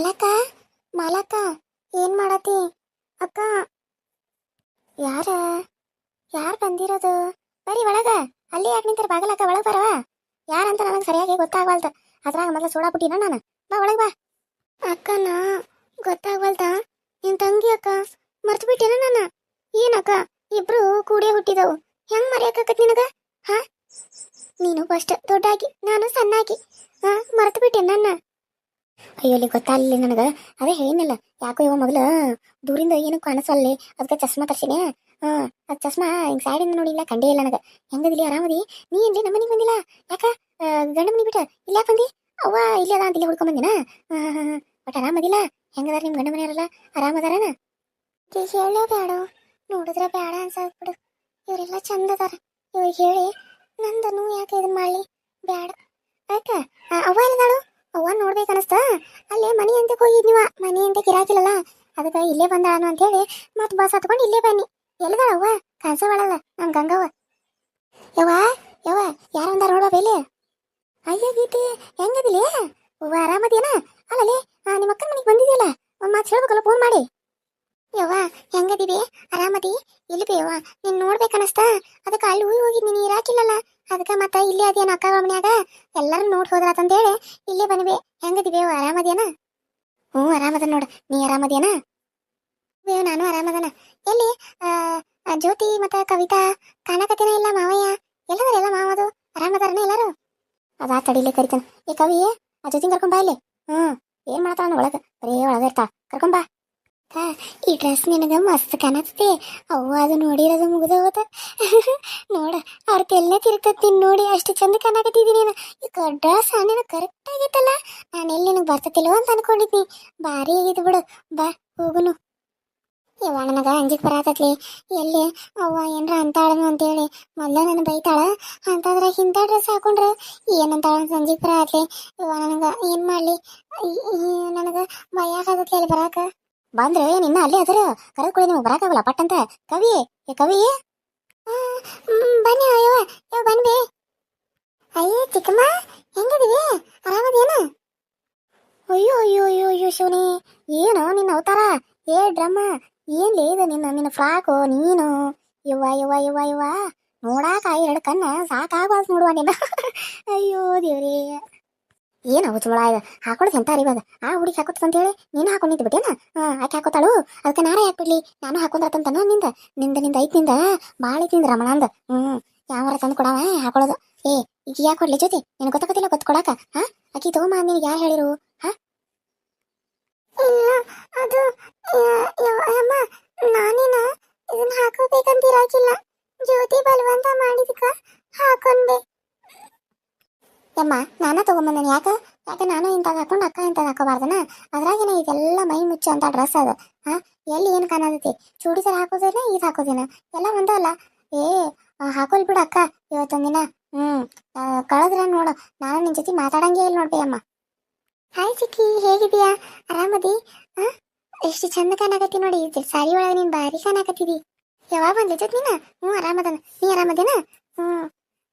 ಮಾಲಕ ಮಾಲಕ, ಏನ್ ಮಾಡತಿ? ಅಕ್ಕ, ಯಾರ? ಯಾರ್ ಬಂದಿರೋದು? ಬರೀ ಒಳಗ, ಅಲ್ಲಿ ಯಾಕೆ ನಿಂತಾರ? ಬಾಗಲಕ್ಕ ಒಳಗೆ ಬರವ ಯಾರಂತ ನನಗೆ ಸರಿಯಾಗಿ ಗೊತ್ತಾಗವಲ್ತ ಅದ್ರಾಗ ಮೊದಲ ಸೋಡಾ ಬಿಟ್ಟಿನ ನಾನು. ಬಾ, ಒಳಗೆ ಬಾ. ಅಕ್ಕನ ಗೊತ್ತಾಗವಲ್ದ? ನಿನ್ ತಂಗಿ ಅಕ್ಕ ಮರ್ತು ಬಿಟ್ಟಿನ ನಾನು ಏನಕ್ಕ ಇಬ್ರು ಕೂಡೇ ಹುಟ್ಟಿದವು. ಹೆಂಗ್ ಮರೆಯಕ್ಕಾಕತ್ ನಿನಗ? ಹಾ? ನೀನು ಫಸ್ಟ್ ದೊಡ್ಡಾಗಿ, ನಾನು ಸಣ್ಣಾಗಿ, ಹಾ ಮರ್ತು ಬಿಟ್ಟೆ ನನ್ನ. ಅಯ್ಯೋ, ಅಲ್ಲಿ ಗೊತ್ತಾಗಲಿಲ್ಲ ನನಗ? ಅದೇ ಹೇಳಿನಲ್ಲ ಯಾಕೋ ಇವ ಮೊದಲು ದೂರಿಂದ ಏನು ಕಾಣಿಸಲ್ಲಿ ಅದಕ್ಕೆ ಚಸ್ಮಾ ತರ್ಸಿನಿ ಹಾ ಅದು ಚಸ್ಮಾ ಹಿಂಗ್ ಸೈಡಿಂದ ನೋಡಿಲ್ಲ, ಕಂಡೇ ಇಲ್ಲ ನನಗ. ಹೆಂಗದಿಲ್ಲ ಆರಾಮದಿ? ನೀ ಏನ್ರಿ ನಮ್ಮ ಮನೆಗೆ ಬಂದಿಲ್ಲ? ಯಾಕ? ಗಂಡ ಮನೆ ಬಿಟ್ಟ? ಇಲ್ಲ ಬಂದಿ? ಅವ್ವ ಇಲ್ಲೇ ಅದ ಅಂತ ಇಲ್ಲಿ ಹುಡ್ಕೊಂಡ್ ಬಂದಿನ? ಬಟ್ ಆರಾಮದಿಲ್ಲ? ಹೆಂಗದಾರ ನಿಮ್ ಗಂಡ ಮನೆಯವರೆಲ್ಲ? ಆರಾಮದಾರನ? ಹೇಳೋ ಬೇಡ ನೋಡಿದ್ರೆ ಬೇಡ. ಅನ್ಸಾಕ್ಬಿಡು ಇವರೆಲ್ಲ ಚಂದ ಅದಾರ. ಇವ್ರಿಗೆ ಹೇಳಿ ನಂದನು ಯಾಕೆ ಇದನ್ನ ಮಾಡ್ಲಿ? ಬೇಡ ಯಾಕ ಅವ್ವ ಅನಸ್ತ ಅಲ್ಲೇ ಮನಿ ಅಂತ ಹೋಗಿದ್ನಿವ ಮನಿ ಅಂತ ಕಿರಾಕಿಲ್ಲಲ್ಲ ಅದಕ್ಕೆ ಇಲ್ಲೇ ಬಂದಾನು ಅಂತ ಹೇಳಿ ಮತ್ತೆ ಬಸ್ ಹತ್ಕೊಂಡು ಇಲ್ಲೇ ಬನ್ನಿ. ಎಲ್ಲಿದಾಳವ್ವ? ಕನಸ ಕನ್ಸವಾಳಲ್ಲ ನಮ್ಮ ಗಂಗವ್ವ. ಯವ್ವ ಯವ್ವ, ಯಾರಂದಾರ ನೋಡ್ಬಾ ಬೇಲೆ? ಅಯ್ಯ ಗೀತೆ ಹೆಂಗದಿಲ್ಲ ಅವ್ವ ಆರಾಮದೇನ? ಅಲ್ಲಲೇ ನಿಮ್ಮ ಅಕ್ಕನ ಮನೆಗೆ ಬಂದಿದೆಯಲ್ಲ? ಒಂದು ಮಾತು ಹೇಳ್ಬೇಕಲ್ಲ ಫೋನ್ ಮಾಡಿ. ಯವ್ವ ಹೆಂಗದಿವಿ ಆರಾಮದಿ? ಇಲ್ಲಿ ಬೇವ ನೀನ್ ನೋಡ್ಬೇಕನಸ್ತಾ? ಅದಕ್ಕೆ ಅಲ್ಲಿ ಹೋಗಿ ಹೋಗಿ ನೀನು ಇರಾಕಿಲ್ಲಲ್ಲ ಅದಕ್ಕೆ ಮತ್ತ ಇಲ್ಲಿ ಅದೇನ ಅಕ್ಕ ಮನ್ಯಾಗ ಎಲ್ಲರೂ ನೋಡ್ ಹೋದ್ರಾತಂದೇಳಿ ಇಲ್ಲೇ ಬಂದ್ವಿ. ಹೆಂಗದಿವಿ ಆರಾಮದೇನ? ಹ್ಞೂ, ಆರಾಮದ ನೋಡ. ನೀ ಆರಾಮದೇನ? ಬೇವ್ ನಾನು ಆರಾಮದನ. ಎಲ್ಲಿ? ಜ್ಯೋತಿ ಮತ್ತ ಕವಿತಾ? ಕಾಣಕತ್ತೇನ ಇಲ್ಲ ಮಾವಯ್ಯ? ಎಲ್ಲದರ ಎಲ್ಲ ಮಾವದು ಆರಾಮದಾರನ ಎಲ್ಲಾರು? ಅದಾ ತಡಿಲಿ ಕರಿತಾನ. ಏ ಕವಿ, ಆ ಜ್ಯೋತಿ ಕರ್ಕೊಂಬಾ ಇಲ್ಲಿ. ಹ್ಮ್ ಏನ್ ಮಾಡ್ತಾಳ ಒಳಗೆ? ಬರೀ ಒಳಗೆ ಇರ್ತಾ ಕರ್ಕೊಂಬಾ ಈ ಡ್ರೆಸ್ ನಿನಗೆ ಮಸ್ತ್ ಕಾಣತ್ತೆ. ಅವ್ವ ಅದು ನೋಡಿರೋದು ಮುಗಿದ ಹೋತ ನೋಡ, ಅವ್ರ ತೆಲ್ಲೆ ತಿರುಗ್ತತಿ ನೋಡಿ, ಅಷ್ಟು ಚಂದ ಕಾಣಕತ್ತಿದ್ದೀನಿ ನೀನು. ಈಗ ಡ್ರೆಸ್ ನೀನು ಕರೆಕ್ಟ್ ಆಗೈತಲ್ಲ? ನಾನು ಎಲ್ಲಿ ನಿನಗೆ ಬರ್ತತಿಲ್ವ ಅಂತ ಅನ್ಕೊಂಡಿದ್ನಿ. ಭಾರಿ ಆಗಿದ್ದು ಬಿಡು. ಬಾ, ಹೋಗುನು. ಯವ್ವ, ನನಗ ಅಂಜಿಕ್ ಬರತತ್ಲಿ. ಎಲ್ಲಿ? ಅವ್ವ, ಏನ್ರ ಅಂತಾಳನು ಅಂತೇಳಿ. ಮೊದಲ ನನ್ನ ಬೈತಾಳ. ಅಂತಂದ್ರೆ ಇಂಥ ಡ್ರೆಸ್ ಹಾಕೊಂಡ್ರೆ ಏನಂತಾಳ ಅಂತ ಅಂಜಿಕ್ ಬರತ್ಲಿ ಯವ್ವ, ನನಗ ಏನ್ ಮಾಡ್ಲಿ? ನನಗೆ ನನಗ ಭಯ ಆಗತತ್ಲಿ ಅಲ್ಲಿ ಬರಾಕ. ಬಂದ್ರೆ ನಿನ್ನ ಅಲ್ಲೇ ಅದರ ಕರೆದ್ ಕೊಡಿ ನಿಮಗೆ ಬರಾಕಾಗಲ್ಲ ಪಟ್ ಅಂತ ಕವಿ ಏ ಕವಿ ಆ, ಮ್, ಬನ್ನಿ ಅಯ್ಯವ ಯವ್ವ ಬನ್ನಿ. ಅಯ್ಯೋ ಚಿಕ್ಕಮ್ಮ ಹೆಂಗದಿವಿ ಆರಾಮದೇನ? ಅಯ್ಯೋ ಅಯ್ಯೋ ಅಯ್ಯೋ ಅಯ್ಯೋ ಶಿವನಿ. ಏನು ನಿನ್ನ ಅವತಾರ? ಏ ಡ್ರಮ್ಮ ಏನ್ ಇದು ನಿನ್ನ ನಿನ್ನ ಫ್ರಾಕು ನೀನು? ಯವ್ವ ಯವ್ವ ಯವ್ವ ಯವ್ವ. ನೋಡಾಕ ಎರಡು ಕಣ್ಣ ಸಾಕಾಗ್ಬಾರ್ದು ನೋಡುವ ನಿನ್ನ ಅಯ್ಯೋ ದೇವ್ರೇ. ಏನು ಹುಚ್ಚುಳ ಇದು? ಹಾಕೊಳ್ಳೋದು ಎಂತ ಅರಿವಾದ ಆ ಹುಡುಗಿ ಹಾಕೋತ ಅಂತೇಳಿ ನೀನು ಹಾಕೊಂಡು ನಿಂತು ಬಿಟ್ಟೇನ? ಆಕೆ ಹಾಕೋತಾಳು. ಅದಕ್ಕೆ ನಾರೇ ಹಾಕ್ಬಿಡ್ಲಿ ನಾನು ಹಾಕೊಂಡ್ರತಂತನ ನಿಂದ ನಿಂದ? ನಿಂದ ಐತ್ನಿಂದ ಭಾಳ ಐತಿ ಅಂದ ರಮಣಂದ. ಹ್ಮ್ ಯಾವಾರ ತಂದು ಕೊಡವ? ಹಾಕೊಳ್ಳೋದು ಏ, ಈಗ ಯಾಕೆ ಕೊಡ್ಲಿ ಜೊತೆ ನಿನಗೆ ಗೊತ್ತಾಗತ್ತಿಲ್ಲ ಗೊತ್ತು ಕೊಡಾಕ? ಹಾ? ಆಕಿ ತಗೊಂಬ ನಿನಗೆ ಯಾರು ಹೇಳಿರು? ಹಾ? ಇಲ್ಲ ಅದು ಅಮ್ಮ, ನಾನೇನ? ಇದನ್ನ ಹಾಕೋಬೇಕಂತ ಇರಾಕಿಲ್ಲ. ಜ್ಯೋತಿ ಬಲವಂತ ಮಾಡಿದಕ್ಕ ಹಾಕೊಂಡೆ ಯಮ್ಮ ನಾನ ತಗೊಂಬಂದನ. ಯಾಕ? ಯಾಕೆ ನಾನು ಇಂಥದ್ದು ಹಾಕೊಂಡು ಅಕ್ಕ ಇಂಥದ್ದು ಹಾಕೋಬಾರ್ದನ? ಅದ್ರಾಗೇನ ಇದೆಲ್ಲ ಮೈ ಮುಚ್ಚು ಅಂತ ಡ್ರೆಸ್ ಅದು. ಹಾ, ಎಲ್ಲಿ ಏನು ಕಾಣತೈತಿ? ಚೂಡಿದಾರ ಹಾಕೋದೇನ ಇದು ಹಾಕೋದೇನ ಎಲ್ಲ ಒಂದಲ್ಲ ಏ ಹಾಕೋಲ್ ಬಿಡು ಅಕ್ಕ, ಇವತ್ತೊಂದಿನ. ಹ್ಮ್ ಕಳದ್ರ ನೋಡು. ನಾನು ನಿನ್ ಜೊತೆ ಮಾತಾಡಂಗೇ ಇಲ್ಲ ನೋಡ್ಬಿ ಅಮ್ಮ. ಹಾಯ್ ಚಿಕ್ಕಿ ಹೇಗಿದೀಯಾ ಆರಾಮದಿ? ಹಾ? ಎಷ್ಟು ಚಂದ ಕಾಣಕತ್ತಿ ನೋಡಿ. ಸಾರಿ ಒಳಗೆ ನೀನ್ ಭಾರಿ ಕಾಣಕತ್ತಿದಿ. ಯಾವಾಗ ಬಂದ್ ಜೊತೆ ನೀನ? ಹ್ಞೂ ಆರಾಮದನ. ನೀ ಆರಾಮದೇನಾ? ಹ್ಮ್.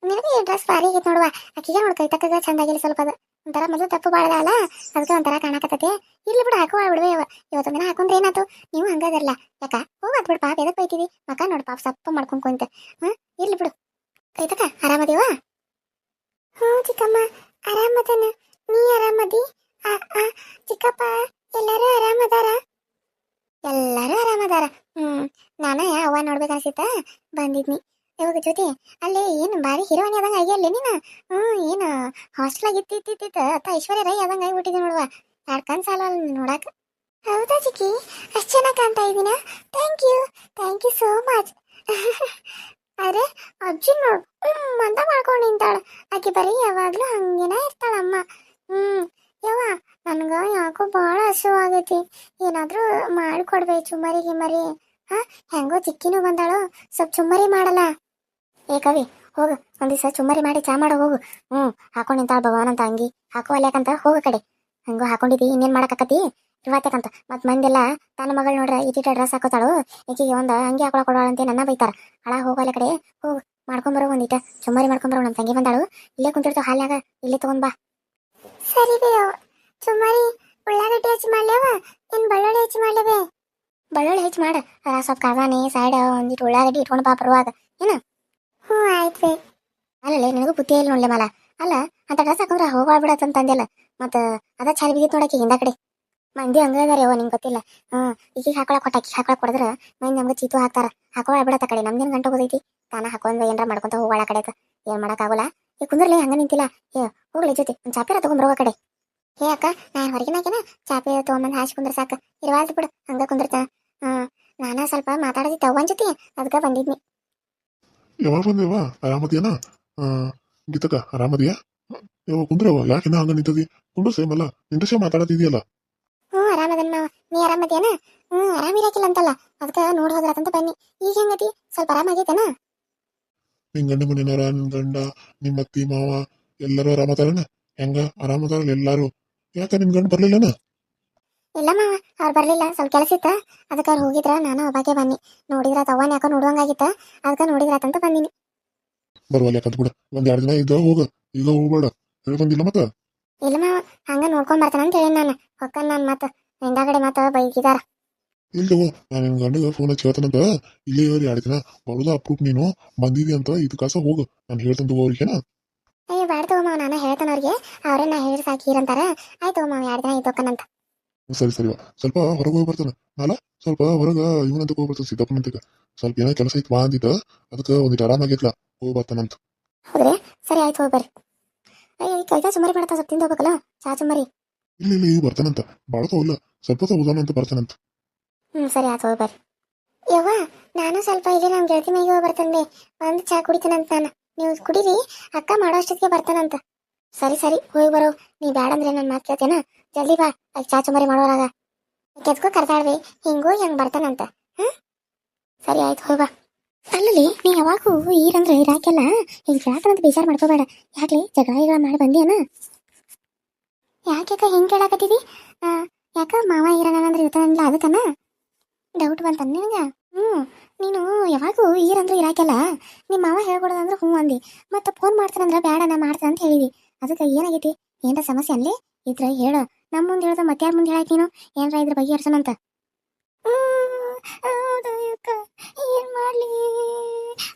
ನಿನಗೆ ಈ ಡ್ರೆಸ್ ಭಾರಿ ಆಗೈತೆ ನೋಡುವ. ಅಕ್ಕಿಗೆ ನೋಡ್ ಕೈ ಚಂದ ಚಂದಾಗಿಲ್ಲ ಸ್ವಲ್ಪ ಅದು. ಒಂಥರ ಮೊದಲು ತಪ್ಪು ಬಾಳದ ಅಲ್ಲ? ಅದಕ್ಕೆ ಒಂಥರ ಕಾಣಕತ್ತೈತೆ. ಇರ್ಲಿ ಬಿಡು ಹಾಕುವ ಬಿಡುವೆ ಇವ ಇವತ್ತೊಂದಿನ ಹಾಕೊಂಡ್ರೆ ಏನಾತು ನೀವು ಹಂಗದಿರಲ್ಲ ಯಾಕ? ಹೋಗದ್ ಬಿಡು ಪಾಪ ಎದಕ್ಕೆ ಬೈತೀವಿ? ಮಕ ನೋಡು ಪಾಪ ಸಪ್ಪ ಮಾಡ್ಕೊಂಡ್ ಕುಂತ. ಹ್ಮ್? ಇರ್ಲಿ ಬಿಡು. ಕೈ ತಕ ಆರಾಮದೇವ ಹ್ಞೂ ಚಿಕ್ಕಮ್ಮ ಆರಾಮದನ. ನೀ ಆರಾಮದಿ? ಆ, ಚಿಕ್ಕಪ್ಪ ಎಲ್ಲರೂ ಆರಾಮದಾರ? ಎಲ್ಲರೂ ಆರಾಮದಾರ. ಹ್ಮ್ ನಾನ ಅವ್ವ ನೋಡ್ಬೇಕನ್ಸಿತ್ತ? ಬಂದಿದ್ನಿ. ಇವಾಗ ಜೊತೆ ಅಲ್ಲಿ ಏನು ಬಾರಿ ಹೀರೋಣಿ ಆದಂಗ ಆಗ್ಯಲ್ಲಿ ನೀನು? ಹ್ಞೂ, ಏನು ಹಾಸ್ಟೆಲ್ ಇತ್ತಿತ್ತಿತ್ತ ಅತ್ತ ಐಶ್ವರ್ಯ ರೈ ಆದಂಗ ಆಗ್ಬಿಟ್ಟಿದೆ ನೋಡುವ. ಕಣ್ ಸಾಲ ನೋಡಾಕ? ಹೌದಾ ಚಿಕ್ಕಿ? ಅಷ್ಟು ಚೆನ್ನಾಗಿ ಕಾಣ್ತಾ ಇದ್ದೀನ thank you thank you so much ಅರೆ ಅಜ್ಜಿ ನೋಡು. ಹ್ಮ್, ಅಂತ ಮಾಡ್ಕೊಂಡು ನಿಂತಾಳ. ಆಕೆ ಬರೀ ಯಾವಾಗಲೂ ಹಂಗೇನ ಇರ್ತಾಳಮ್ಮ. ಹ್ಞೂ ಯವ್ವ, ನನಗೆ ಯಾಕೋ ಭಾಳ ಹಸುವಾಗೈತಿ. ಮಾಡಿ ಮಾಡಿಕೊಡ್ಬೇಕು ಚುಮ್ಮರಿ ಮರಿ ಹಾಂ, ಹೆಂಗೋ ಚಿಕ್ಕಿನೂ ಬಂದಾಳು. ಸ್ವಲ್ಪ ಚುಮ್ಮರಿ ಮಾಡಲ್ಲ. ಏ ಕವಿ ಹೋಗು. ಒಂದಿವ್ಸ ದಿವಸ ಚುಮ್ಮರಿ ಮಾಡಿ ಚಾ ಮಾಡೋ ಹೋಗು. ಹ್ಞೂ ಹಾಕೊಂಡು ನಿಂತಾಳ ಭಗವಾನ್ ಅಂತ ಅಂಗಿ. ಹಾಕೋ ಅಲ್ಯಾಕಂತ ಹೋಗು ಕಡೆ. ಹಂಗೋ ಹಾಕೊಂಡಿದ್ದಿ ಇನ್ನೇನು ಮಾಡಕತ್ತಿ ಇವತ್ತಕ್ಕಂತ ಮತ್ತು ಮಂದೆಲ್ಲ ತನ್ನ ಮಗಳು ನೋಡ್ರ ಇಟ್ಟಿಟ ಡ್ರೆಸ್ ಹಾಕೋತಾಳು. ಈಕಿಗೆ ಒಂದು ಅಂಗಿ ಹಾಕೊಳ ಕೊಡೋಳ ಅಂತ ನನ್ನ ಬೈತಾರ. ಹಳ ಹೋಗಲ್ಲ ಕಡೆ. ಹೋಗು ಮಾಡ್ಕೊಂಬರೋ ಒಂದಿಟ. ಚುಮ್ಮರಿ ಮಾಡ್ಕೊಂಬರೋ ನಮ್ಮ ತಂಗಿ ಬಂದಾಳು. ಇಲ್ಲೇ ಕುಂತಿರ್ತಾವ ಹಾಲ್ಯಾಗ ಇಲ್ಲೇ ತಗೊಂಡ್ ಬಾ. ಸರಿ ಬೇಯೋ ಚುಮ್ಮರಿ ಉಳ್ಳಾಗಡ್ಡಿ ಹೆಚ್ಚು ಮಾಡ್ಲೇವ? ಏನ್ ಬಳ್ಳುಳ್ಳಿ ಹೆಚ್ಚು ಮಾಡ್ಲೇವೆ ಬಳ್ಳುಳ್ಳಿ ಹೆಚ್ಚು ಮಾಡ. ಸ್ವಲ್ಪ ಕಾದಾನಿ ಸೈಡ್ ಒಂದಿಟ್ಟು ಉಳ್ಳಾಗಡ್ಡಿ ಇಟ್ಕೊಂಡು ಬಾ ಬರುವಾಗ ಏನ? ಹ್ಞೂ, ಆಯ್ತು ರೀ. ಅಲ್ಲೇ ನಿನಗೂ ಬುದ್ಧಿ ಇಲ್ಲ ನೋಡ್ಲೆ ಮಾಲ. ಅಲ್ಲ, ಅಂತ ಡ್ರೆಸ್ ಹಾಕೊಂಡ್ರೆ ಅಂತ ಅಂತಂದೆಲ್ಲ. ಮತ್ತ ಅದ ಚಾಲಿ ಬಿದ್ದಿತ್ತು ನೋಡಕ್ಕೆ ಹಿಂದ ಕಡೆ. ಮಂದಿ ಹಂಗೆ ಅದಾರೆ ಯವ್ವ ನಿಂಗೆ ಗೊತ್ತಿಲ್ಲ. ಹ್ಮ್ ಈಗಿಗೆ ಹಾಕೊಳಕ್ ಕೊಟ್ಟ ಅಕ್ಕಿ ಹಾಕೊಳಕ್ ಕೊಡಿದ್ರೆ ಮಂದಿ ನಮ್ಗೆ ಚೀತು ಹಾಕ್ತಾರ. ಹಾಕೊಳ್ಬಿಡತ್ತ ಕಡೆ. ನಮ್ದೇನು ಗಂಟು ಹೋಗೈತಿ ತಾನ ಹಾಕೊಂಡ್ ಏನಾರ ಮಾಡ್ಕೊಂತ ಹೋಗೋಳ ಕಡೆ ಏನ್ ಮಾಡೋಕ್ಕಾಗಲ್ಲ ಏ, ಕುಂದ್ರಲಿ, ಹಂಗ ನಿಂತಿಲ್ಲ. ಏ, ಹೋಗ್ಲಿ ಜೊತೆ, ಒಂದು ಚಾಪೇರ ತಗೊಂಡ್ಬರುವ ಕಡೆ. ಹೇ, ಅಕ್ಕ ನಾನು ಚಾಪೆ ತಗೊಂಬಂದ್ ಹಾಸಿ ಕುಂದ್ರ ಸಾಕ. ಇರವಾಲ್ದು ಬಿಡು, ಹಂಗೆ ಕುಂದಿರ್ತಾನ ಹ್ಮ್ ನಾನ ಸ್ವಲ್ಪ ಮಾತಾಡೋದಿತ್ತು ತಗೊಂಡ್ ಜೊತೆ. ಅದಕ್ಕ ಬಂದಿದ್ನಿ. ಯಾವಾಗ ಬಂದೇವಾ ಆರಾಮದಿಯನ? ಗೀತಕ್ಕ ಆರಾಮದಿಯಾ? ಯಾವ ಕುಂದ್ರವ ಯಾಕಿನ ಹಂಗ ನಿಂತದಿ ಕುಂಡ್ರು ಸೇಮ್ ಅಲ್ಲ. ನಿಂತಸೇ ಮಾತಾಡತಿದೆಯಲ್ಲ ಹ್ಞೂ ಆರಾಮದನ್ ಮಾವ. ನೀ ಆರಾಮದೇನ ಹ್ಞೂ ಆರಾಮಿರಾಕಿಲ್ಲ ಅಂತಲ್ಲ ಅದಕ್ಕ ನೋಡ್ ಹೋದ್ರಾತಂತ ಬನ್ನಿ. ಈಗ ಹೆಂಗತಿ? ಸ್ವಲ್ಪ ಆರಾಮಾಗೈತೇನ ನಿನ್ ಗಂಡ ಮನೆಯವ್ರ ನಿನ್ ಗಂಡ ನಿಮ್ಮ ಅತ್ತಿ ಮಾವ ಎಲ್ಲರೂ ಆರಾಮದಾರನ? ಹೆಂಗ? ಆರಾಮದಾರಲ್ಲ ಎಲ್ಲಾರು? ಯಾಕ ನಿನ್ ಗಂಡ ಬರ್ಲಿಲ್ಲನ? ಇಲ್ಲ ಮಾವ ಅವ್ರು ಬರಲಿಲ್ಲ. ಸ್ವಲ್ಪ ಕೆಲಸ ಇತ್ತ? ಅದಕ್ಕೆ ಅವ್ರು ಹೋಗಿದ್ರ ನಾನು ಅವಾಗೆ ಬನ್ನಿ. ನೋಡಿದ್ರ ತವ್ವನ್ ಯಾಕೋ ನೋಡುವಂಗಾಗಿತ್ತ? ಅದಕ್ಕೆ ನೋಡಿದ್ರಾತಂತ ಬಂದಿನಿ. ಬರುವಲ್ಲ ಯಾಕಂತ ಬಿಡ. ಒಂದ್ ಎರಡು ದಿನ ಇದ್ದ ಹೋಗ. ಈಗ ಹೋಗ್ಬೇಡ. ಹೇಳಿ ಬಂದಿಲ್ಲ ಮತ್ತ? ಇಲ್ಲ ಮಾವ ಹಂಗ ನೋಡ್ಕೊಂಡ್ ಬರ್ತಾನಂತ ಹೇಳಿ ನಾನು. ಹೊಕ್ಕನ್ ನಾನು ಮತ್ತ. ಹಿಂದಾಗಡೆ ಮತ್ತ ಬೈಕಿದಾರ ಇಲ್ಲ ನಾನು ನಿನ್ ಗಂಡಗ ಫೋನ್ ಹಚ್ಚಿ ಹೇಳ್ತಾನಂತ. ಇಲ್ಲೇ ಇವ್ರು ಎರಡ್ ದಿನ. ಬರುದ ಅಪ್ರೂಪ್ ನೀನು. ಬಂದಿದಿ ಅಂತ ಇದು ಕಾಸ ಹೋಗು. ನಾನು ಹೇಳ್ತಂತ ಅವ್ರಿಗೇನ ಅಯ್ಯೋ ಬ್ಯಾಡ ತಗೋ ಮಾವ ನಾನು ಹೇಳ್ತಾನ ಅವ್ರಿಗೆ. ಅವ್ರೇ ನಾ ಹೇಳಿ ಸಾಕಿರಂತಾರ ಆಯ್ತು ಮಾವ ಎರಡು ದಿನ ಇದ್ದೋಕನಂತ ಸರಿ ಸರಿ ವಾ. ಸ್ವಲ್ಪ ಹೊರಗೆ ಹೋಗಿ ಬರ್ತಾನೆ. ಅಲ್ಲ ಸ್ವಲ್ಪ ಹೊರಗೆ ಇವನಂತ ಹೋಗಿ ಬರ್ತಾನೆ ಸಿದ್ದಪ್ಪನಂತಕ. ಸ್ವಲ್ಪ ಏನೋ ಕೆಲಸ ಇತ್ತು ಬಾ ಅಂದಿದ್ದ. ಅದಕ್ಕೆ ಒಂದಿಟ್ಟು ಆರಾಮಾಗಿತ್ಲ ಹೋಗಿ ಬರ್ತಾನಂತ ಹೌದ್ರಿ? ಸರಿ ಆಯ್ತು ಹೋಗಿ ಬರ್ರಿ. ಅಯ್ಯೋ ಈ ಕೈಗ ಸುಮಾರಿ ಮಾಡ್ತಾ ಸ್ವಲ್ಪ ತಿಂದು ಹೋಗ್ಬೇಕಲ್ಲ? ಚಾ ಸುಮಾರಿ ಇಲ್ಲ ಇಲ್ಲ ಈಗ ಬರ್ತಾನಂತ ಭಾಳ ಇಲ್ಲ ಸ್ವಲ್ಪ ಅಂತ ಬರ್ತಾನಂತ ಹ್ಞೂ ಸರಿ ಆಯ್ತು ಹೋಗಿ ಬರ್ರಿ. ಯವ್ವ ನಾನು ಸ್ವಲ್ಪ ಇಲ್ಲಿ ನಮ್ಮ ಗೆಳತಿ ಮನೆಗೆ ಹೋಗಿ ಬರ್ತಾನೆ ಒಂದು ಚಾ ಕುಡಿತಾನಂತ ನಾನು. ನೀವು ಕುಡೀರಿ ಅಕ್ಕ ಮಾಡೋ ಅಷ್ಟೊತ್ತಿಗೆ ಬರ್ತಾನಂತ ಸರಿ ಸರಿ ಹೋಗಿ ಬರೋ. ನೀ ಬ್ಯಾಡಂದ್ರೆ ನಾನು ನನ್ನ ಮಾತು ಕೇಳ್ತೇನ ಜಲ್ದಿ ಬಾ, ಅಲ್ಲಿ ಚಾಚುಮರಿ ಮಾಡೋರಾಗ. ಕೆದ್ಕೋ ಕರ್ದಾಡ್ವಿ ಹಿಂಗೂ ಹೆಂಗ್ ಬರ್ತಾನಂತ. ಸರಿ ಆಯ್ತು, ಹೋಗ ಬಾ. ಅಲ್ಲಲ್ಲಿ, ನೀ ಯಾವಾಗೂ ಈರಂದ್ರೆ ಇರಾಕೆಲ್ಲ, ಹಿಂಗ್ ಯಾಕಂತ ಬೇಜಾರ್ ಮಾಡ್ಕೋಬೇಡ. ಯಾಕ್ಲಿ ಜಗಳ ಗಿಗಳ ಮಾಡಿ ಬಂದಿಯನ? ಯಾಕೆ ಹಿಂಗೆ ಕೇಳಾಕತ್ತಿದಿ? ಯಾಕ ಮಾವ ಈರನಂದ್ರೆ ಇರ್ತಾನಲ್ಲ ಅದಕ್ಕನ? ಡೌಟ್ ಬಂತ ನಿನಗ? ಹ್ಞೂ ನೀನು ಯಾವಾಗೂ ಈರಂದ್ರೆ ಇರಾಕೆಲ್ಲ. ನಿಮ್ಮ ಮಾವ ಹೇಳ್ಕೊಡೋದಂದ್ರೆ ಹ್ಞೂ ಅಂದಿ. ಮತ್ತೆ ಫೋನ್ ಮಾಡ್ತಾನಂದ್ರೆ ಬೇಡ ನಾ ಮಾಡ್ತಾನಂತ ಹೇಳಿದಿ. ಅದಕ್ಕೆ ಏನಾಗೈತಿ? ಏನರ ಸಮಸ್ಯೆ ಅಲ್ಲಿ ಇದ್ರೆ ಹೇಳು. ನಮ್ಮ ಮುಂದೆ ಹೇಳ್ದ ಮತ್ತೆ ಯಾರ ಮುಂದೆ ಹೇಳಕ್ ನೀನು? ಏನ್ರ ಇದ್ರ ಬಗೆಹರ್ಸನಂತ ಏನ್ ಮಾಡ್ಲಿ?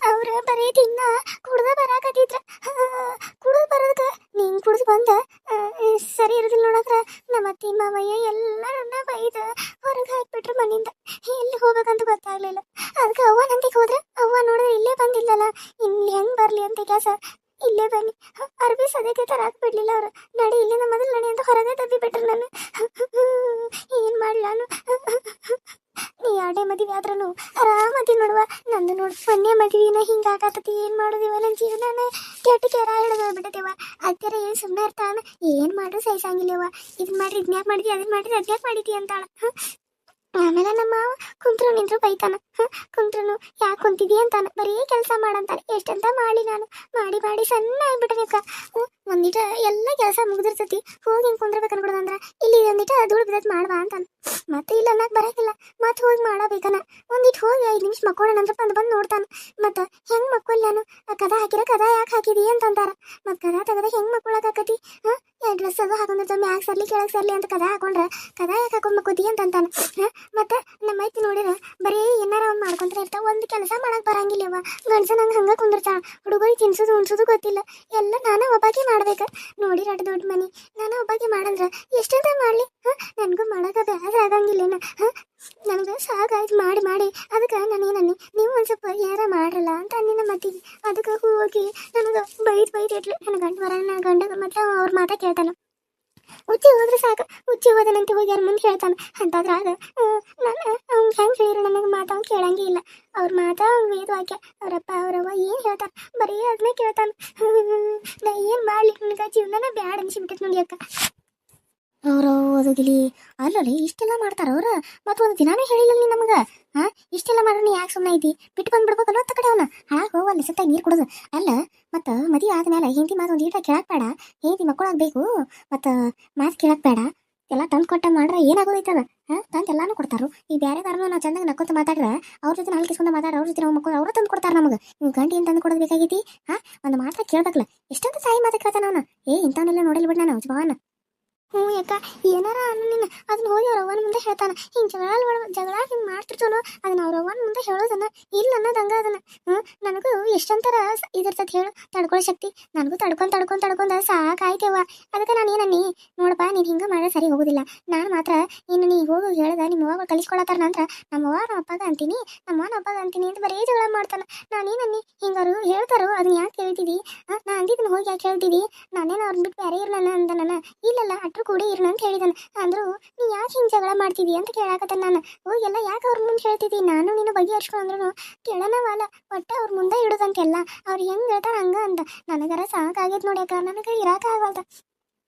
ಅವ್ರ ಬರೀ ದಿನ ಕುಡ್ದ ಬರಾಕತ್ತಿದ್ರ ಹಿಂಗಾಗತ್ತತಿ ಏನ್ ಮಾಡೋದಿವ? ನನ್ನ ಜೀವನ ಕೆಟ್ಟ ಕೆರ ಹಿಡಿದು ಬಿಟ್ಟದೇವ ಅತ್ತರ ಏನ್ ಸುಮ್ಮನೆ ಇರ್ತಾನ? ಏನ್ ಮಾಡ್ರು ಸಹಿಸಂಗಿಲ್ಲವ. ಇದನ್ ಮಾಡ್ರಿ, ಇದ್ನ್ಯಾಕ್ ಮಾಡಿದಿ ಅದನ್ ಮಾಡಿದ್ರೆ ಅದ್ಯಾಕ್ ಮಾಡಿದಿ ಅಂತಾಳ? ಆಮೇಲೆ ನಮ್ಮ ಮಾವ, ಕುಂತ್ರು ನಿಂತ್ರು ಬೈತಾನ. ಹ? ಕುಂತ್ರುನು ಯಾಕೆ ಕುಂತಿದಿ ಅಂತಾನ. ಬರೀ ಕೆಲಸ ಮಾಡಂತಾನೆ. ಎಷ್ಟಂತ ಮಾಡಿ ನಾನು. ಮಾಡಿ ಮಾಡಿ ಸಣ್ಣ ಆಗ್ಬಿಟ್ರಕ್ಕ ಒಂದಿಟ ಎಲ್ಲ ಕೆಲಸ ಮುಗಿದಿರ್ತತಿ. ಹೋಗಿ ಹಿಂಗ್ ಕುಂದ್ರಬೇಕು ಅನ್ಬಿಡೋದಂದ್ರ ಇಲ್ಲಿ ಒಂದಿಟ ಧೂಳು ಬಿದ್ದತ್ ಮಾಡ್ಬಾ ಅಂತಾನ. ಮತ್ತೆ ಇಲ್ಲ, ಅನ್ನಕ್ ಬರಕಿಲ್ಲ ಮತ್ತೆ ಹೋಗಿ ಮಾಡಬೇಕನ ಒಂದಿಟ್ ಹೋಗಿ ಐದು ನಿಮಿಷ ಮಕ್ಕೋಣ ಅಂದ್ರೆ ಬಂದು ಬಂದು ನೋಡ್ತಾನ. ಮತ್ತೆ ಹೆಂಗ್ ಮಕ್ಕೊಲ್ಲ ನಾನು ಕದ ಹಾಕಿರ ಕದ ಯಾಕೆ ಹಾಕಿದಿ ಅಂತಂತಾರ. ಮತ್ ಕದ ತಗದ ಹೆಂಗ್ ಮಕ್ಕೊಳಕಾಕತಿ ಹಾ ಡ್ರೆಸ್ ಅದು ಹಾಕೊಂಡಿರ್ತಾವ ಮ್ಯಾಗ್ ಸರ್ಲಿ ಕೆಳಗ್ ಸರ್ಲಿ ಅಂತ ಕದ ಹಾಕೊಂಡ್ರ ಕದ ಯಾಕೆ ಹಾಕೊಂಡ್ ಮಕ್ಕೋತಿ ಅಂತಂತಾನ. ಮತ್ತೆ ನಮ್ಮ ಐತಿ ನೋಡಿರ ಬರೀ ಏನಾರ ಒಂದ್ ಮಾಡ್ಕೊಂತ ಇರ್ತಾವ, ಒಂದು ಕೆಲಸ ಮಾಡಕ್ ಬರಂಗಿಲ್ಲವ ಗಂಡಸ ನಂಗೆ ಹಂಗ ಕುಂದಿರ್ತಾಳ. ಹುಡುಗರಿಗೆ ತಿನ್ಸೋದು, ಉಣ್ಸೋದು ಗೊತ್ತಿಲ್ಲ. ಎಲ್ಲ ನಾನು ಒಬ್ಬಾಕಿ ಮಾಡ್ಬೇಕು. ನೋಡಿ ಅಟ್ ದೊಡ್ಡ ಮನಿ, ನಾನು ಒಬ್ಬಾಕಿ ಮಾಡಂದ್ರ ಎಷ್ಟಂತ ಮಾಡ್ಲಿ? ಹಾ? ನನಗೂ ಮಾಡಕ ಬೇರೆ ಆಗಂಗಿಲ್ಲೇನ ಹಾ? ನನಗೆ ಸಾಕಾಯ್ತು ಮಾಡಿ ಮಾಡಿ. ಅದಕ್ಕೆ ನಾನೇನನ್ನಿ ನೀವು ಒಂದು ಸ್ವಲ್ಪ ಯಾರ ಮಾಡ್ರಲ್ಲ ಅಂತ ಅನ್ನಿ ನಮ್ಮ ಅತ್ತಿಗೆ. ಅದಕ್ಕೆ ಹೋಗಿ ನನಗೆ ಬೈದ್ ಬೈದ್ ಇಟ್ಲಿ ನನ್ನ ಗಂಡ ಬರ ನನ್ನ ಗಂಡ ಮತ್ತೆ ಅವ್ರ ಮಾತಾ ಕೇಳ್ತಾನ. ಉಚ್ಚಿ ಹೋದ್ರೆ ಸಾಕು. ಉಚ್ಚಿ ಹೋದನಂತೆ ಹೋಗಿ ಮುಂದೆ ಹೇಳ್ತಾನೆ. ಅಂತಾದ್ರಾಗ ನಾನು, ಅವ್ನು ಹೆಂಗೆ ಹೇಳಿರೋ ನನಗೆ ಮಾತು ಅವ್ನು ಕೇಳಂಗೇ ಇಲ್ಲ. ಅವ್ರ ಮಾತಾ ಅವ್ನ ವೇದವಾಕ್ಯ ಅವರಪ್ಪ, ಅವರವ್ವ ಏನು ಹೇಳ್ತಾರ? ಬರೀ ಅದನ್ನೇ ಕೇಳ್ತಾನೆ. ನಾ ಏನು ಮಾಡ್ಲಿ? ನನಗೆ ಜೀವನನ ಬ್ಯಾಡ ಅನ್ಸಿಬಿಟ್ಟೈತೆ ನೋಡಿ ಅಕ್ಕ. ಅವರು ಓದುಗಿಲಿ ಅಲ್ಲಲ್ಲಿ ಇಷ್ಟೆಲ್ಲ ಮಾಡ್ತಾರ ಅವ್ರ. ಮತ್ತು ಒಂದು ದಿನಾನೇ ಹೇಳಿಲ್ಲ ನೀ ನಮಗೆ. ಹಾ, ಇಷ್ಟೆಲ್ಲ ಮಾಡೋಣ ಯಾಕೆ ಸುಮ್ಮನೆ ಐತಿ ಬಿಟ್ಟು ಬಂದ್ಬಿಡ್ಬೇಕಲ್ಲ ಅತ್ತ ಕಡೆ ಅವನ. ಹಾಳಾಗಿ ಹೋಗಲ್ಲ ಸತ್ತಾಗಿ ನೀರು ಕುಡೋದು. ಅಲ್ಲ ಮತ್ತು ಮದಿ ಆದ್ಮೇಲೆ ಹಿಂದಿ ಮಾತು ಒಂದು ಈಟ ಕೇಳಕ್ ಬೇಡ ಹಿಂದಿ ಮಕ್ಕಳಾಗಬೇಕು ಮತ್ತ ಮಾತು ಕೇಳಕ್ ಬೇಡ ಎಲ್ಲ ತಂದು ಕೊಟ್ಟ ಮಾಡ್ರೆ ಏನಾಗೋದೈತದ? ತಂದು ಎಲ್ಲಾನು ಕೊಡ್ತಾರು. ಈ ಬೇರೆ ಧರ್ಮ ನಾವು ಚಂದಾಗ ನಕ್ಕೊಂತ ಮಾತಾಡ್ರೆ, ಅವ್ರ ಜೊತೆ ನಾಲ್ಕು ಕಿಸ್ಕೊಂಡು ಮಾತಾಡ ಅವ್ರ ಜೊತೆ ಮಕ್ಕಳು ಅವರು ತಂದು ಕೊಡ್ತಾರೆ ನಮಗೆ. ನೀವು ಗಂಟಿ ಏನು ತಂದು ಕೊಡೋದು ಬೇಕಾಗೈತಿ? ಹಾ, ಒಂದು ಮಾತ್ರ ಕೇಳ್ಬೇಕಲ್ಲ ಎಷ್ಟೊಂದು ಸಾಯಿ ಮಾತಾಡ್ತಾನ ಏ ಇಂಥವನ್ನೆಲ್ಲ ನೋಡಿಲ್ಲ ಬಿಡ ನಾನು, ಜವಾನ. ಹ್ಞೂ ಯಾಕ? ಏನಾರ ನಿನ್ನ ಅದನ್ನ ಹೋಗಿ ಅವ್ರ ಅವ್ವನ ಮುಂದೆ ಹೇಳ್ತಾನ. ಹಿಂಗೆ ಜಗಳ ಜಗಳ ಹಿಂಗೆ ಮಾಡ್ತಿರ್ತಾನ ಅದನ್ನ ಅವ್ರ ಅವ್ವನ ಮುಂದೆ ಹೇಳೋದನ್ನ ಇಲ್ಲ ಅನ್ನೋದಂಗ ಅದನ್ನ. ಹ್ಞೂ? ನನಗೂ ಎಷ್ಟಂತರ ಇದಿರ್ತೈತೆ ಹೇಳು ತಡ್ಕೊಳ್ಳೋ ಶಕ್ತಿ. ನನಗೂ ತಡ್ಕೊಂಡ್ ತಡ್ಕೊಂಡ್ ತಡ್ಕೊಂಡ ಸಾಕಾಯ್ತೇವ ಅದಕ್ಕೆ ನಾನು ಏನನ್ನಿ? ನೋಡಪ್ಪ ನೀನು ಹಿಂಗೆ ಮಾಡಿದ್ರೆ ಸರಿ ಹೋಗೋದಿಲ್ಲ. ನಾನು ಮಾತ್ರ ಇನ್ನು ನೀ ಹೋಗಿ ಹೇಳ್ದ ನಿಮ್ಮ ಅವ್ವ ಕಲಿಸ್ಕೊಳತ್ತಾರ ನಂತರ. ನಮ್ಮ ಅವ್ವ ನಮ್ಮ ಅಪ್ಪಗ ಅಂತೀನಿ ನಮ್ಮ ಅವ್ವ ಅಪ್ಪಗ ಅಂತೀನಿ ಅಂತ ಬರೀ ಜಗಳ ಮಾಡ್ತಾನ. ನಾನೇನನ್ನಿ ಹಿಂಗಾರು ಹೇಳ್ತಾರೋ? ಅದನ್ನ ಯಾಕೆ ಹೇಳ್ತಿದಿ ಆ, ನಾ ಅಂದಿದ್ದನ್ನ ಹೋಗಿ ಯಾಕೆ ಹೇಳ್ತಿದಿ ನಾನೇನು ಅವ್ರನ್ನ ಬಿಟ್ಟು ಬೇರೆ ಇರ್ಲನ ಅಂದ ನಾನು ಇಲ್ಲಲ್ಲ ಅಟ್ರು ಕೂಡ ಇರ್ನ ಅಂತ ಹೇಳಿದನು. ಅಂದ್ರು, ನೀ ಯಾಕೆ ಹಿಂಗೆ ಜಗಳ ಮಾಡ್ತಿದಿ ಅಂತ ಕೇಳಾಕತ್ತ ನಾನು. ಓ, ಎಲ್ಲ ಯಾಕೆ ಅವ್ರ ಮುಂದೆ ಹೇಳ್ತಿದ್ದಿ? ನಾನು ನೀನು ಬಗೆಹರಿಸ್ಕೊಂಡ್ರು ಕೇಳನವಲ್ಲ ಒಟ್ಟ ಅವ್ರ ಮುಂದೆ ಇಡೋದಂತೆಲ್ಲ. ಅವ್ರು ಹೆಂಗ್ ಹೇಳ್ತಾರ ಹಂಗ ಅಂತ ನನಗರ ಸಾಕಾಗೈತೆ ನೋಡ್ಯಾಕ ನನಗೆ ಇರಾಕ ಆಗಲ್ದ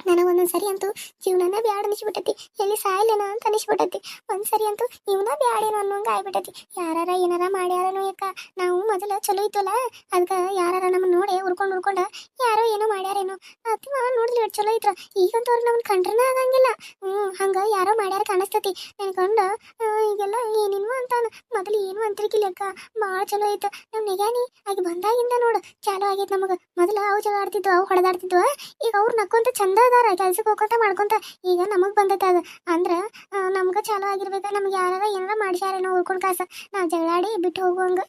ನನಗೆ ಒಂದೊಂದು ಸರಿ ಅಂತೂ ಜೀವನನ ಬ್ಯಾಡ ಅನಿಸ್ಬಿಟ್ಟತಿ. ಎಲ್ಲಿ ಸಾಯಲೇನ ಅಂತ ಅನಿಸ್ಬಿಟ್ಟತಿ. ಒಂದ್ ಸರಿ ಅಂತೂ ಇವನ ಬ್ಯಾಡೇನೋ ಅನ್ನೋಂಗ ಆಗ್ಬಿಟ್ಟೈತಿ. ಯಾರಾರ ಏನಾರ ಮಾಡ್ಯಾರನೋ ಯಾಕ ನಾವು ಮೊದಲ ಚಲೋ ಇತ್ತಲ್ಲ ಅದಕ್ಕೆ ಯಾರಾರ ನಮ್ಮನ್ನ ನೋಡಿ ಉರ್ಕೊಂಡು ಉರ್ಕೊಂಡ ಯಾರೋ ಏನೋ ಮಾಡ್ಯಾರೇನೋ ಅತಿ ಮಾವ ಎಷ್ಟ್ ಚಲೋ ಇದ್ರ. ಈಗಂತೂ ಅವ್ರು ನಮ್ಮನ್ನ ಕಂಡ್ರನ ಆಗಂಗಿಲ್ಲ. ಹ್ಮ್ ಹಂಗ ಯಾರೋ ಮಾಡ್ಯಾರ ಕಾಣಿಸ್ತತಿ. ನೆನ್ಕೊಂಡ ಆ, ಈಗೆಲ್ಲ ಏನೇನು ಅಂತಾನ. ಮೊದಲು ಏನು ಅಂತರಿಕಿ ಲೆಕ್ಕ ಭಾಳ ಚಲೋ ಐತ ನಮ್ಮ ನಿಗಾನಿ ಆಗಿ ಬಂದಾಗಿಂದ ನೋಡು, ಚಾಲೋ ಆಗೈತೆ ನಮಗೆ. ಮೊದಲು ಅವು ಚಲೋ ಆಡ್ತಿದ್ವು, ಅವು ಹೊಡೆದಾಡ್ತಿದ್ವು. ಈಗ ಅವ್ರು ನಕ್ಕೊಂತ ಚಂದ ಅದಾರ ಕೆಲ್ಸಕ್ಕೆ ಹೋಗ್ಕೊಂತ ಮಾಡ್ಕೊಂತ. ಈಗ ನಮಗ್ ಬಂದೈತೆ ಅದು. ಅಂದ್ರ ನಮ್ಗ ಚಾಲೋ ಆಗಿರ್ಬೇಕ. ನಮ್ಗೆ ಯಾರು ಏನಾರ ಮಾಡ್ಸ್ಯಾರೇನೋ ಉಳ್ಕೊಂಡ್ ಕಾಸ. ನಾವು ಜಗಳಾಡಿ ಬಿಟ್ಟು ಹೋಗುವಂಗ.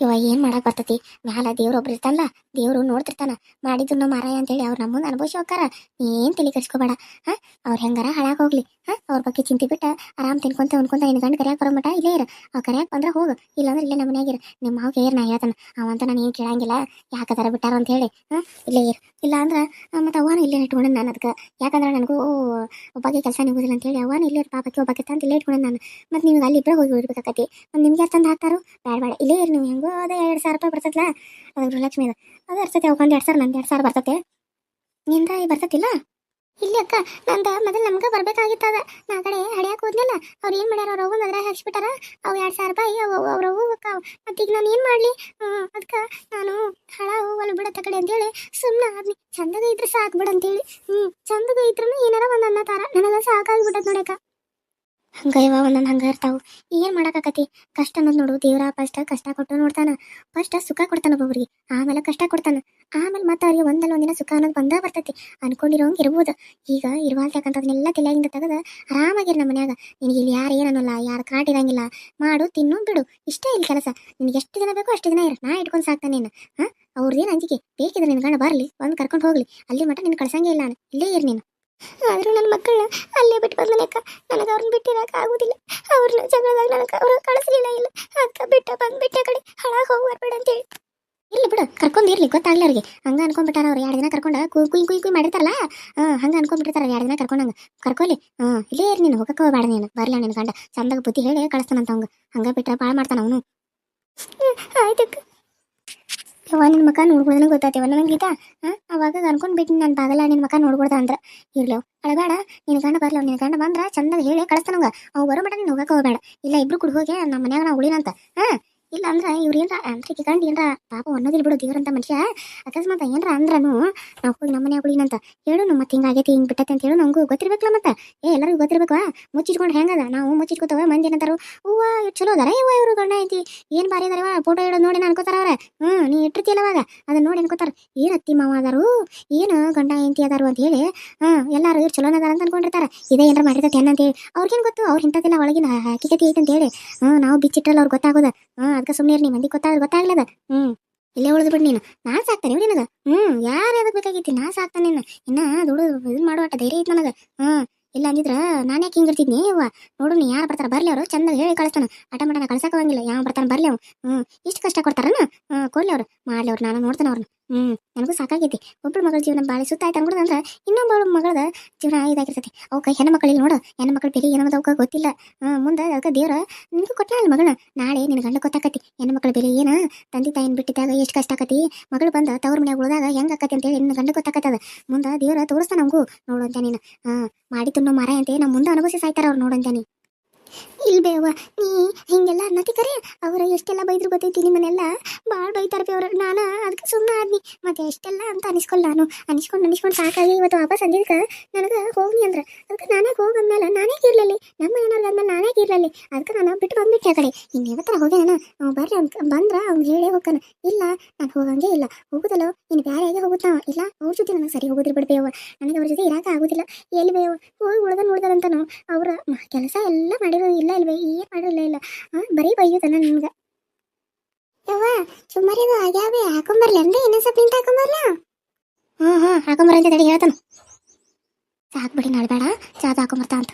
ಇವ ಏನ್ ಮಾಡಕ್ ಬರ್ತೈತಿ? ಮ್ಯಾಲ ದೇವ್ರ ಒಬ್ರು ಇರ್ತಾನಲ್ಲ ದೇವ್ರು ನೋಡ್ತಿರ್ತಾನ. ಮಾಡಿದ್ದು ಮಾರಾಯ ಅಂತೇಳಿ ಅವ್ರು ನಮ್ಮ ಅನುಭವಿಸಿ ಹೋಗಾರ ಏನ್ ತಲೆ ಕೆಡ್ಸ್ಕೊಬೇಡ. ಹಾ? ಅವ್ರ ಹೆಂಗಾರ ಹಾಳಾಗ್ ಹೋಗ್ಲಿ. ಹಾ? ಅವ್ರ ಬಗ್ಗೆ ಚಿಂತೆ ಬಿಟ್ಟ ಆರಾಮ್ ತಿನ್ಕೊಂತ ಉನ್ಕೊಂತ ನಿನ್ ಗಂಡ ಕರಿಯಾಕ ಬರೋ ಇಲ್ಲೇ ಇರ. ಅವ್ ಕರಿಯಾಕ ಬಂದ್ರ ಹೋಗ. ಇಲ್ಲಾಂದ್ರೆ ಇಲ್ಲೇ ನಮ್ಮ ಮನ್ಯಾಗಿರ ನಿಮ್ಮ ಮಾವ ಏರ್ ನಾ ಹೇಳ್ತಾನ. ಅವಂತ ನಾನು ಏನ್ ಕೇಳಂಗಿಲ್ಲ. ಯಾಕದಾರ ಬಿಟ್ಟಾರ ಅಂತ ಹೇಳಿ. ಹಾ? ಇಲ್ಲೇ ಇರು. ಇಲ್ಲ ಮತ್ತೆ ಅವನು ಇಲ್ಲೇ ಇಟ್ಕೊಂಡೆ ನಾನು ಅದಕ್ಕೆ ಯಾಕಂದ್ರೆ ನನಗೂ ಒಬ್ಬಗೆ ಕೆಲಸ ನಿಗೋದಿಲ್ಲ ಅಂತ ಹೇಳಿ ಅವನು ಇಲ್ಲೇ ಪಾಪಕ್ಕೆ ಒಬ್ಬಕ್ಕೆ ಅಂತ ಇಲ್ಲೇ ಇಟ್ಕೊಂಡೆ ನಾನು. ಮತ್ತೆ ನಿಮ್ಗೆ ಅಲ್ಲಿ ಇಬ್ಬರು ಹೋಗಿ ಇರ್ಬೇಕಾಕತಿ ಮತ್ತೆ ನಿಮ್ಗೆ ಯಾರು ತಂದು ಹಾಕ್ತಾರೋ? ಬೇಡ ಬೇಡ ಇಲ್ಲೇ ಇರು ನೀವು. ಹೆಂಗೋ ಅದೇ ಎರಡು ಸಾವಿರ ರೂಪಾಯಿ ಬರ್ತೈತಲ್ಲ ಅದು ಗೃಹಲಕ್ಷ್ಮಿ ಅದು. ಅದು ಇರ್ತೈತೆ ಅವಕೊಂದು ಎರಡು ಸಾವಿರ, ನಂದು ಎರಡು ಸಾವಿರ ಬರ್ತೈತೆ. ನಿಂದ ಬರ್ತೈತಿಲ್ಲ? ಇಲ್ಲಿ ಅಕ್ಕ, ನಂದ ಮೊದಲು ನಮ್ಗೆ ಬರ್ಬೇಕಾಗಿತ್ತದ. ನಾ ಕಡೆ ಹಡಿಯಾಕ ಹೋದ್ನಲ್ಲ, ಅವ್ರು ಏನು ಮಾಡ್ಯಾರ, ಅವ್ರ ಅವ್ವನ ಅದ್ರಾಗ ಹಾಕ್ಸ್ಬಿಟ್ಟಾರ. ಅವು ಎರಡು ಸಾವಿರ ರೂಪಾಯಿ, ಅವು ಅವ್ರ ಅವ್ವ ಅಕ್ಕಾವ ಮತ್ತೆ ಈಗ ನಾನು ಏನು ಮಾಡಲಿ? ಅದಕ್ಕೆ ನಾನು ಹಳ ಹೋಗಲು ಬಿಡತ್ತ ಕಡೆ ಅಂತೇಳಿ ಸುಮ್ಮನೆ ಆದ್ನಿ. ಚಂದಗ ಇದ್ರೆ ಸಾಕು ಬಿಡ ಅಂತೇಳಿ. ಹ್ಞೂ ಚಂದಗ ಇದ್ರೂ ಏನಾರ ಒಂದು ಅನ್ನತಾರ ನನಗೆ ಸಾಕಾಗ್ಬಿಟ್ಟದ ನೋಡಕ್ಕ ಹಂಗ ಇವ ಒಂದೊಂದು ಹಂಗ ಇರ್ತಾವು ಏನ್ ಮಾಡಕ್ಕಾಕತಿ ಕಷ್ಟ ಅನ್ನೋದು ನೋಡು, ದೇವ್ರ ಫಸ್ಟ್ ಕಷ್ಟ ಕೊಟ್ಟು ನೋಡ್ತಾನ. ಫಸ್ಟ್ ಸುಖ ಕೊಡ್ತಾನ ಒಬ್ಬೊಬ್ರಿಗೆ, ಆಮೇಲೆ ಕಷ್ಟ ಕೊಡ್ತಾನ. ಆಮೇಲೆ ಮತ್ತೆ ಅವ್ರಿಗೆ ಒಂದಲ್ಲ ಒಂದಿನ ಸುಖ ಅನ್ನೋದು ಬಂದ ಬರ್ತೈತಿ. ಅನ್ಕೊಂಡಿರೋಂಗ್ ಇರ್ಬೋದು. ಈಗ ಇರುವಾಲ್ತಕ್ಕಂಥದ್ನೆಲ್ಲ ತಲೆಯಾಗಿಂದ ತೆಗೆದ ಆರಾಮಾಗಿರ್ ನಮ್ಮ ಮನ್ಯಾಗ. ನಿನಗೆ ಇಲ್ಲಿ ಯಾರು ಏನನ್ನಲ್ಲ ಯಾರು ಕಾಟಿರಂಗಿಲ್ಲ ಮಾಡು, ತಿನ್ನು, ಬಿಡು. ಇಷ್ಟೇ ಇಲ್ಲಿ ಕೆಲಸ. ನಿನಗೆ ಎಷ್ಟು ದಿನ ಬೇಕೋ ಅಷ್ಟು ದಿನ ಇರು. ನಾ ಇಟ್ಕೊಂಡು ಸಾಕ್ತಾನೆ ನೀನು. ಹಾ? ಅವ್ರದ್ದೇನು ಅಂಜಿಕೆ? ಬೇಕಿದ್ರೆ ನಿನ್ ಗಂಡ ಬರಲಿ ಒಂದ್ ಕರ್ಕೊಂಡು ಹೋಗ್ಲಿ. ಅಲ್ಲಿ ಮಟ್ಟ ನಿನ್ ಕಳ್ಸಂಗೇ ಇಲ್ಲ ನಾನು ಇಲ್ಲೇ ಇರು ನೀನು. ಆದ್ರೂ ನನ್ನ ಮಕ್ಕಳನ್ನ ಅಲ್ಲೇ ಬಿಟ್ಟು ಬಂದನಕ್ಕ ನನಗೆ ಅವ್ರನ್ನ ಬಿಟ್ಟಿರಕ್ಕೆ ಆಗೋದಿಲ್ಲ ಅವ್ರನ್ನ ಜಗಳದಾಗ ನನಗೆ ಅವ್ರ ಕಳಿಸ್ಲಿಲ್ಲ ಇಲ್ಲ. ಅದಕ್ಕೆ ಬಿಟ್ಟ ಬಂದ್ಬಿಟ್ಟೆ ಕಡೆ ಹಾಳಾಗಿ ಹೋಗ್ಬಾರ್ಬೇಡ ಅಂತೇಳಿ ಇರ್ಲಿ ಬಿಡು ಕರ್ಕೊಂಡು ಇರ್ಲಿ ಗೊತ್ತಾಗ್ಲಿ ಅವ್ರಿಗೆ. ಹಂಗ ಅನ್ಕೊಂಡ್ಬಿಟ್ಟಾರ ಅವ್ರು. ಎರಡು ದಿನ ಕರ್ಕೊಂಡ ಕುಯ್ ಕುಯ್ ಕುಯ್ ಮಾಡಿರ್ತಾರಲ್ಲ? ಹಾಂ ಹಂಗ ಅನ್ಕೊಂಡ್ಬಿಟ್ಟಿರ್ತಾರ ಎರಡು ದಿನ ಕರ್ಕೊಂಡಂಗ ಕರ್ಕೊಲಿ ಹಾಂ ಇಲ್ಲೇ ಇರ್ ನೀನು ಹೋಗಕ್ಕೆ ಹೋಗಬೇಡ ನೀನು. ಬರ್ಲ ನಿನ್ನ ಗಂಡ. ಚಂದಾಗ ಬುದ್ಧಿ ಹೇಳಿ ಕಳಿಸ್ತಾನಂತ ಅವಂಗ ಹಂಗ ಬಿಟ್ರೆ ಭಾಳ ಮಾಡ್ತಾನ ಅವನು. ಆಯ್ತಕ್ಕ. ಯವ್ವ ನಿನ್ನ ಮಕ ನೋಡ್ಬೋದನ ಗೊತ್ತಾಯ್ತವ ನನಗೆ ಗೀತಾ? ಹಾ? ಅವಾಗ ನಾನು ಬಾಗಲ್ಲ ನಿನ್ನ ಮಕ ನೋಡ್ಬೋದ ಅಂದ್ರ. ಇರ್ಲಿ ಅಳಬೇಡ. ನಿನ್ನ ಗಂಡ ಬರ್ಲ ನಿನ್ನ ಗಂಡ ಬಂದ್ರ ಚಂದಾಗ ಹೇಳಿ ಕಳಿಸ್ತಾನಂಗ ಅವ್ ಬರೋ ಮಟ ನೀನು ಹೋಗಕ್ಕೆ ಹೋಗಬೇಡ. ಇಲ್ಲ, ಇಬ್ರು ಕುಡ್ ಹೋಗಿ ನಮ್ಮ ಮನ್ಯಾಗ ನಾವು ಉಳಿನಂತ. ಹಾ? ಇಲ್ಲ ಅಂದ್ರ ಇವ್ರ ಏನ್ರ ಅಂದ್ರೆ ಗಂಡ ಏನ್ರ ಪಾಪ ಅನ್ನೋದಿಲ್ಲ ಬಿಡು ದೇವ್ರಂತ ಮನುಷ್ಯ. ಅಕಸ್ಮಾತ್ ಏನ್ರ ಅಂದ್ರನು ನಾವು ಹೋಗಿ ನಮ್ಮ ಮನ್ಯಾಗ ಉಳಿನಂತ. ಹೇಳು ನಮ್ಮ ಮತ್ತೆ ಹಿಂಗಾಗೈತಿ ಹಿಂಗ್ ಬಿಟ್ಟತೆ ಅಂತ ಹೇಳು ನಂಗೂ ಗೊತ್ತಿರ್ಬೇಕಲ್ಲ ಮತ್ತೆ. ಏ, ಎಲ್ಲರಿಗೂ ಗೊತ್ತಿರ್ಬೇಕು ಮುಚ್ಚಿಟ್ಕೊಂಡು ಹೆಂಗದ ನಾವು ಮುಚ್ಚಿಟ್ಕೋತವ, ಮಂದಿ ಏನಂತಾರು, ಹೂವ ಚಲೋ ಅದಾರ ಇವ ಇವರು ಗಂಡ ಐತಿ ಏನ್ ಬಾರಿ ಅದಾರವ ಫೋಟೋ ಇಡೋದು ನೋಡಿ ಅನ್ಕೋತಾರ ಅವ್ರ. ಹ್ಮ್, ನೀ ಇಟ್ಟಿರ್ತಿಯಲ್ಲ ಅವಾಗ? ಅದನ್ನ ನೋಡಿ ಅನ್ಕೋತಾರ, ಏನ್ ಅತ್ತಿ ಮಾವ ಅದಾರು? ಏನು ಗಂಡ ಹೆಂಡತಿ ಅದಾರು? ಅಂತ ಹೇಳಿ, ಹಾ, ಎಲ್ಲಾರು ಇವ್ರು ಚಲೋನ ಅದಾರ ಅಂತ ಅನ್ಕೊಂಡಿರ್ತಾರ. ಇದೇ ಏನಾರ ಮಾಡಿರ್ತೈತೆ ಅಂತ ಹೇಳಿ ಅವ್ರಿಗೇನ್ ಗೊತ್ತು? ಅವ್ರ ಇಂಥದ್ದೆಲ್ಲ ಒಳಗಿನ ಹಕ್ಕಿಗತಿ ಐತೆ ಅಂತ ಹೇಳಿ. ಹ್ಮ್, ನಾವು ಬಿಚ್ಚಿಟ್ರಲ್ಲ ಅವ್ರಿಗೆ ಗೊತ್ತಾಗೋದ. ಹ್ಮ್ ಅದಕ್ಕೆ ಸುಮ್ಮನೆ ನೀ ಮಂದಿ ಗೊತ್ತಾಗ ಗೊತ್ತಾಗ್ಲದ ಹ್ಮ್, ಇಲ್ಲೇ ಉಳಿದು ಬಿಡು ನೀನು. ನಾ ಸಾಕ್ತಾನೆ ನಿನಗ. ಹ್ಮ್, ಯಾರು ಎದಕ್ ಬೇಕಾಗಿತ್ತಿ? ನಾ ಸಾಕ್ತಾನೆ ನಿನ್ನ ಇನ್ನ ದುಡು ಇದನ್ ಮಾಡುವಟ ಧೈರ್ಯ ಐತಿ ನನಗ. ಹ್ಮ್, ಇಲ್ಲ ಅಂದಿದ್ರ ನಾನು ಯಾಕೆ ಹಿಂಗಿರ್ತಿದ್ನಿ? ಅವ್ವ ನೋಡು ನೀ ಯಾರು ಬರ್ತಾರ? ಬರ್ಲಿ ಅವರು. ಚಂದ ಹೇಳಿ ಕಳಿಸ್ತಾನ. ಆಟ ಮಾಡನ ಕಳ್ಸಕ್ ಹೋಗಂಗಿಲ್ಲ. ಯಾವ ಬರ್ತಾನ ಬರ್ಲಿ ಅವ್ ಹ್ಮ್, ಇಷ್ಟು ಕಷ್ಟ ಕೊಡ್ತಾರನ? ಹ್ಮ್, ಕೊಡ್ಲಿ ಅವ್ರು. ಮಾಡ್ಲಿ ಅವ್ರು. ನಾನು ನೋಡ್ತಾನೆ ಅವ್ರನ್ನ ಹ್ಮ್, ನನಗೂ ಸಾಕಾಗೈತಿ. ಒಬ್ಬಳ ಮಗಳ ಜೀವನ ಬಾಳೆ ಸುತ್ತ ಆಯ್ತು ಅನ್ಬಿಡುದಂದ್ರ ಇನ್ನೊಬ್ಬಳ ಮಗಳ ಜೀವನ ಇದಾಗಿರ್ತೈತಿ. ಅವಕ್ಕ ಹೆಣ್ಣು ಮಕ್ಕಳಿಗೆ ನೋಡು. ಹೆಣ್ಣು ಮಕ್ಕಳು ಬೆಲೆ ಏನೋ ಅವಕ್ಕ ಗೊತ್ತಿಲ್ಲ. ಮುಂದೆ ಅದಕ್ಕೆ ದೇವ್ರ, ನಿನಗೂ ಕೊಟ್ಟ ಮಗಳ ನಾಳೆ ನಿನ್ನ ಗಂಡ ಗೊತ್ತಾಕತಿ. ಹೆಣ್ಣು ಮಕ್ಕಳ ಬೆಲೆ ಏನ? ತಂದೆ ತಾಯಿನ ಬಿಟ್ಟಿದ್ದಾಗ ಎಷ್ಟು ಕಷ್ಟ ಆಕತಿ? ಮಗಳು ಬಂದ ತವ್ರ ಮನ್ಯಾಗ ಉಳಿದಾಗ ಹೆಂಗ್ ಆಕತಿ ಅಂತೇಳಿ ನಿನ್ನ ಗಂಡ ಗೊತ್ತಾಕತ್ತದ. ಮುಂದೆ ದೇವ್ರ ತೋರಿಸ್ತಾನ ನಮಗೂ. ನೋಡು ಅಂತ ನೀನು. ಹಾ, ಮಾಡಿ ತಿನ್ನೋ ಮರ ಅಂತೆ. ನಮ್ಮ ಮುಂದೆ ಅನುಭವಿಸಿ ಸಾಯ್ತಾರ ಅವ್ರು ನೋಡು ಅಂತ ಇಲ್ ಬೇವ ನೀ ಹಿಂಗೆಲ್ಲ ಅನ್ನತಿಕರೆ ಅವ್ರ ಎಷ್ಟೆಲ್ಲ ಬೈದ್ರು ಗೊತ್ತೈತಿ ನಿಮ್ಮನ್ನೆಲ್ಲ? ಭಾಳ ಬೈತಾರ ಅವ್ರ. ನಾನು ಅದಕ್ಕೆ ಸುಮ್ಮನೆ ಆದ್ನಿ. ಮತ್ತೆ ಎಷ್ಟೆಲ್ಲ ಅಂತ ಅನಿಸ್ಕೊಲ್ಲ ನಾನು. ಅನಿಸ್ಕೊಂಡು ಅನಿಸ್ಕೊಂಡು ಸಾಕಾಗಿ ಇವತ್ತು ವಾಪಸ್ ಅಂದಿದ್ಕ ನನಗೆ ಹೋಗ್ನಿ ಅಂದ್ರ. ಅದಕ್ಕೆ ನಾನೇ ಹೋಗಂದ್ಮೇಲೆ ನಾನೇ ಇರಲಿ ನಮ್ಮ ಮನೆಯವ್ರಿಗೆ ಅಂದ್ಮೇಲೆ ನಾನೇ ಇರಲಿ ಅದಕ್ಕೆ ನಾನು ಬಿಟ್ಟು ಬಂದ್ಬಿಟ್ಟೆ ಆ ಕಡೆ. ಇನ್ನು ಯಾವತ್ತರ ಹೋಗ್ಯಾನ ಅವ್ನು ಬರ್ರಿ ಅಂತ ಬಂದ್ರ ಅವ್ನು ಹೇಳೇ ಹೋಗ್ತಾನೆ. ಇಲ್ಲ, ನಾನು ಹೋಗಂಗೆ ಇಲ್ಲ. ಹೋಗುದಲ್ಲ? ಇನ್ನು ಬೇರೆಯಾಗೆ ಹೋಗುತ್ತಾ? ಇಲ್ಲ, ಅವ್ರ ಜೊತೆ ನನಗೆ ಸರಿ ಹೋಗುದಿಲ್ಲ ಬಿಡ್ಬೇವ ನನಗೆ ಅವ್ರ ಜೊತೆ ಇರಾಕ ಆಗುದಿಲ್ಲ. ಎಲ್ಲಿ ಬೇವ ಹೋಗಿ ಉಳ್ದ ಉಳ್ದಾರಂತಾನು ಅವ್ರ ಕೆಲಸ ಎಲ್ಲ ಇಲ್ಲ ಅಲ್ವೇ, ಏನು ಮಾಡಿರಲ್ಲ ಇಲ್ಲ. ಬರೀ ಬೈಯುದಲ್ಲ ನನ್ಗೆ. ಯವ್ವ ಸುಮಾರಿದು ಆಗ್ಯಾವೆ, ಹಾಕೊಂಬರ್ಲಿ ಅಂದ್ರೆ ಇನ್ನೊಂದ್ ಸ್ವಲ್ಪ ನಿಂತ ಹಾಕೊಂಬರ್ಲ? ಹಾಂ ಹ್ಞೂ ಹಾಕೊಂಬರಂತ ತಡಿ ಹೇಳ್ತಾನ. ಸಾಕು ಬಿಡಿ ನಾಳೆ ಬೇಡ ಚಾದ ಹಾಕೊಂಬರ್ತಾ ಅಂತ.